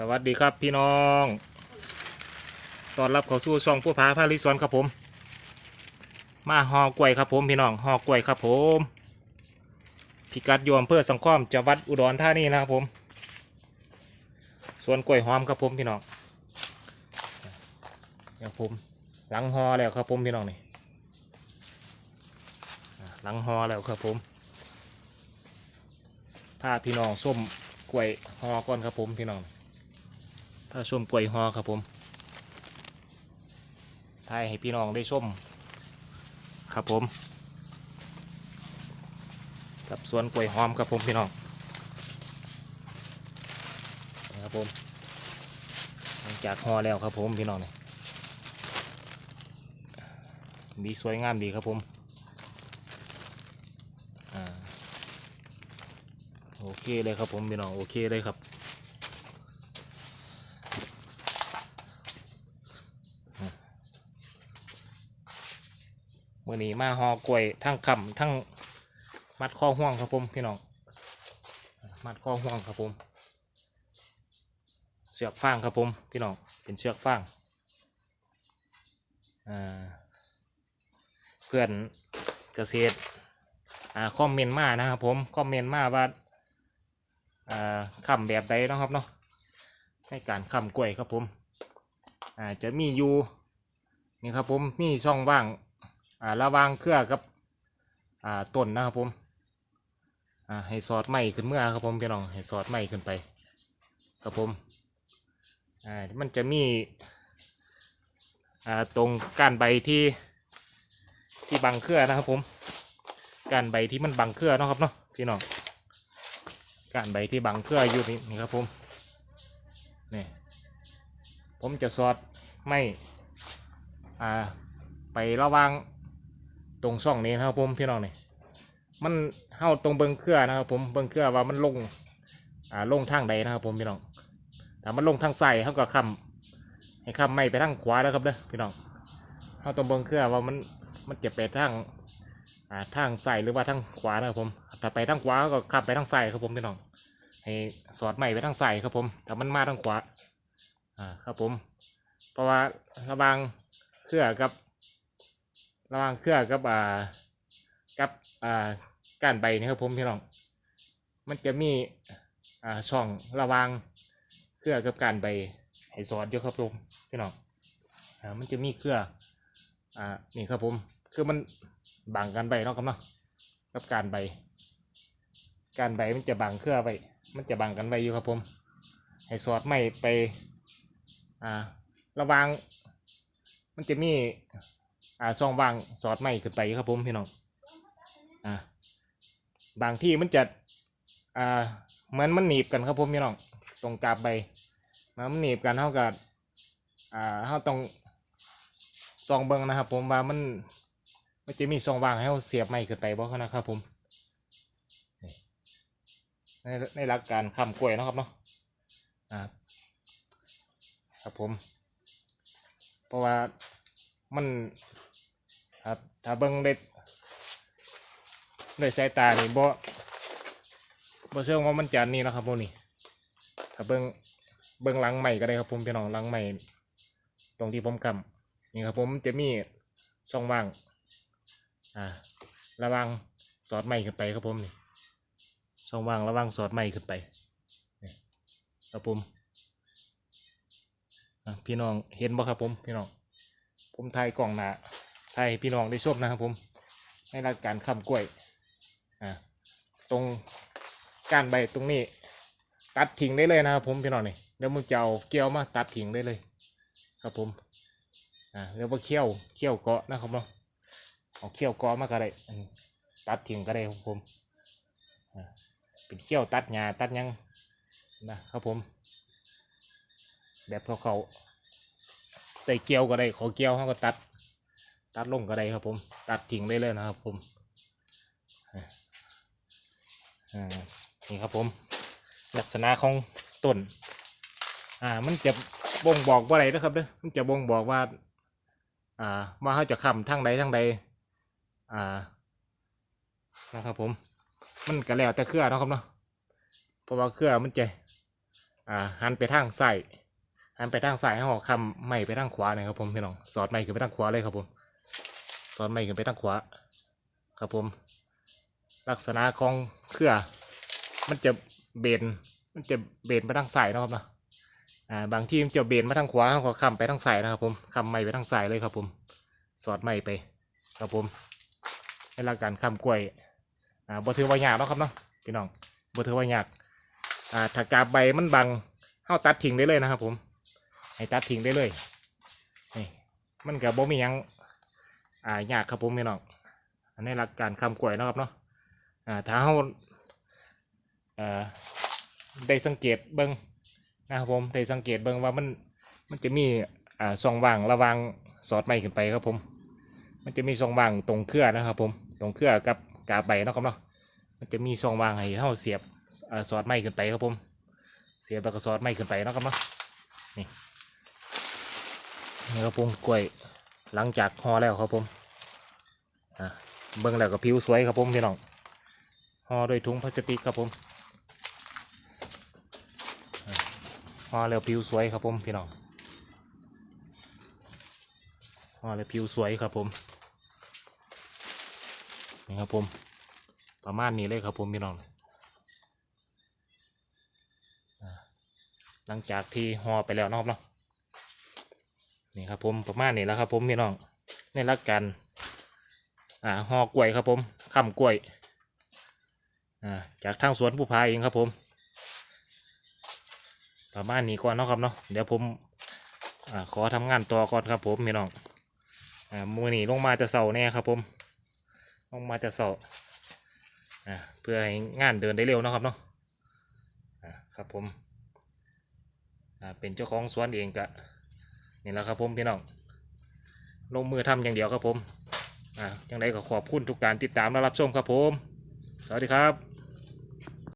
สวัสดีครับพี่น้องตอนรับเข้าสู่ช่องผู้พาพาลิสวนครับผม มาหอกล้วยครับผมพี่น้องหอกล้วยครับผม พิกัดโยมเพื่อสังคมจังหวัดอุดรธานีนะครับผม สวนกล้วยหอมครับผมพี่น้องอย่างผม หลังหอแล้วครับผมพี่น้องนี่หลังหอแล้วครับผมพาพี่น้องส้มกล้วยหอก่อนครับผมพี่น้อง ถ้าชมกล้วยหอครับผมทายให้พี่น้องได้ชมครับผม กับสวนกล้วยหอมครับผมพี่น้องครับผมหลังจากหอแล้วครับผมพี่น้องนี่ดีสวยงามดีครับผมอ่าโอเคเลยครับผมพี่น้องโอเคเลยครับ มื่อนี้มาหอกล้วยทั้งคำทั้งมัดข้อห่วงครับผมพี่น้องมัดข้อห่วงครับผม เสือกฟางครับผมพี่น้องเป็นเสือกฟางเพื่อนเกษตรคอมเมนต์มานะครับผมคอมเมนต์มาว่าอ่าคำแบบใดนะครับเนาะในการคำกล้วยครับผมอ่าจะมีอยู่นี่ครับผมมีช่องว่าง อ่าระวางเครือกับอ่าต้นนะครับผมอ่าให้สอดไม้ขึ้นเมื่อครับผมพี่น้องให้สอดไม้ขึ้นไปครับผมอ่ามันจะมีอ่าตรงก้านใบที่ที่บังเครือนะครับผมก้านใบที่มันบังเครือนะครับเนาะพี่น้องก้านใบที่บังเครืออยู่นี่นี่ครับผมนี่ผมจะสอดไม้อ่าไประวาง ตรงช่องนี้นะครับผมพี่น้องนี่มันเข้าตรงเบิงเครือนะครับผมเบิงเครือว่ามันลงอ่าลงทางใดนะครับผมพี่น้องถ้ามันลงทางซ้ายเขาก็ค้ำให้คำไม่ไปทางขวาแล้วครับเด้อพี่น้องเข้าตรงเบิงเครือว่ามันมันจะไปทางอ่าทางซ้ายหรือว่าทางขวานะครับผมถ้าไปทางขวาก็ค้ำไปทางซ้ายครับผมพี่น้องให้สอดไม้ไปทางซ้ายครับผมถ้ามันมาทางขวาอ่าครับผม เพราะว่าระวางเครือกับ ระหว่างเครือกับอ่ากับอ่าก้านใบนี่ครับผมพี่น้อง มันจะมีอ่าช่องระหว่างเครือกับก้านใบให้สอดอยู่ครับผมพี่น้องอ่ามันจะมีเครืออ่านี่ครับผมคือมันบังกันใบเนาะครับเนาะกับกานใบกานใบมันจะบังเครือไว้มันจะบังกันไว้อยู่ครับผม ให้สอดไม่ไป อ่า ระว่างมันจะมี อ่าช่องว่างสอดไม่ขึ้นไปครับผมพี่น้องอ่าบางที่มันจะอ่าเหมือนมันหนีบกันครับผมพี่น้องตรงกาบใบมันหนีบกันเท่ากับอ่าเท่าตรงซองเบิงนะครับ ผมว่ามันมันจะมีช่องว่างให้เราเสียบไม่ขึ้นไปบ่นะครับผมนี่ในในหลักการค้ำกล้วยนะครับเนาะอ่าครับผม เพราะว่ามัน ครับถ้าเบิ่งได้ได้สายตานี่บ่บ่เชื่อว่ามันจะนี่นะครับพวกนี้ถ้าเบิ่งเบิ่งหลังใหม่ก็ได้ครับผมพี่น้องหลังใหม่ตรงที่ผมกำนี่ครับผมจะมีช่องว่าง อ่า ระวังสอดใหม่ขึ้นไปครับผมนี่ช่องว่างระวังสอดใหม่ขึ้นไปครับผมพี่น้องเห็นบ่ครับผมพี่น้องผมถ่ายกล่องหนา ให้พี่น้องได้ชมนะครับผมในรายการคำกล้วยอ่าตรงก้านใบตรงนี้ ตัดทิ้งได้เลยนะครับผมพี่น้องนี่เดี๋ยวมึงจะเอาเกลียวมาตัดทิ้งได้เลย ครับผมอ่าเรียว่าเขี้ยวเขี้ยวเกาะนะครับเนาะเอาเขี้ยวเกาะมาก็ได้ตัดทิ้งก็ได้ครับผมอ่าเป็นเขี้ยวตัดหญ้าตัดยังนะครับผม แบบเขาๆใส่เกลียวก็ได้ขอเกลียวเขาก็ตัด ตัดลงก็ได้ครับผม ตัดทิ้งได้เลยนะครับผมนี่ครับผม ลักษณะของต้น อ่า มันจะบ่งบอกว่าอะไรนะครับเด้อมันจะบ่งบอกว่า อ่าว่าเขาจะค้ำทั้งใดทั้งใด อ่า นะครับผม มันก็แล้วแต่เครือนะครับเนาะ เพราะว่าเครือมันจะ อ่า หันไปทางซ้ายหันไปทางซ้ายให้หอคำไม่ไปทางขวานะครับผมพี่น้อง สอดไม่ขึ้นไปทางขวาเลยครับผม สอดไม่ขึ้นไปทางขวาครับผม ลักษณะของเครือ มันจะเบนมันจะเบนไปทางซ้ายนะครับเนาะอ่าบางที่มันจะเบนมาทางขวาเขาก็คำไปทางซ้ายนะครับผมคำไม่ไปทางซ้ายเลยครับผม สอดไม่ไป ครับผมในหลักการคำกล้วยอ่าบ่ถือว่ายากนาะครับเนาะพี่น้องบ่ถือว่ายากอ่าถ้ากาบใบมันบังเฮาตัดทิ้งได้เลยนะครับผมให้ตัดทิ้งได้เลยนี่มันกับบ่มียัง อ่ายากครับผมพี่น้องอันนี้หลักการคำกล้วยนะครับเนาะอ่าถ้าเฮาอ่อได้สังเกตเบิ่งนะครับผมได้สังเกตเบิ่งว่ามันมันจะมีอ่าช่องว่างระว่างสอดไม้ขึ้นไปครับผม มันจะมีช่องว่างตรงเครือนะครับผมตรงเครือกับกาใบนะครับเนาะมันจะมีช่องว่างให้เฮาเสียบอ่อซอสไหม้ขึ้นไปครับผม เสียบแล้วก็ซอสไหม้ขึ้นไปนะครับเนาะนี่นี่ครับผมกล้วยหลังจากห่อแล้วครับผม อะเบิ่งแล้วก็ผิวสวยครับผมพี่น้องห่อด้วยถุงพลาสติกครับผมห่อแล้วผิวสวยครับผมพี่น้องห่อแล้วผิวสวยครับผมนี่ครับผมประมาณนี้เลยครับผมพี่น้องหลังจากที่ห่อไปแล้วนาะครับเนาะนี่ครับผมประมาณนี้แล้วครับผมพี่น้องในรักกัน อ่าห่อกล้วยครับผมข้ามกล้วยอ่าจากทางสวนผู้พายเองครับผม ประมาณนี้ก่อนเนาะครับเนาะเดี๋ยวผมอ่าขอทำงานต่อก่อนครับผมพี่น้องอ่ามือนี้ลงมาจะเสาแน่ครับผม ลงมาจะเสาอ่าเพื่อให้งานเดินได้เร็วเนาะครับเนาะอ่าครับผมอ่าเป็นเจ้าของสวนเองกะนี่แหละครับผมพี่น้องลงมือทำอย่างเดียวครับผม อ่าจังไดก็ขอบคุณทุกการติดตามและรับชมครับผม สวัสดีครับ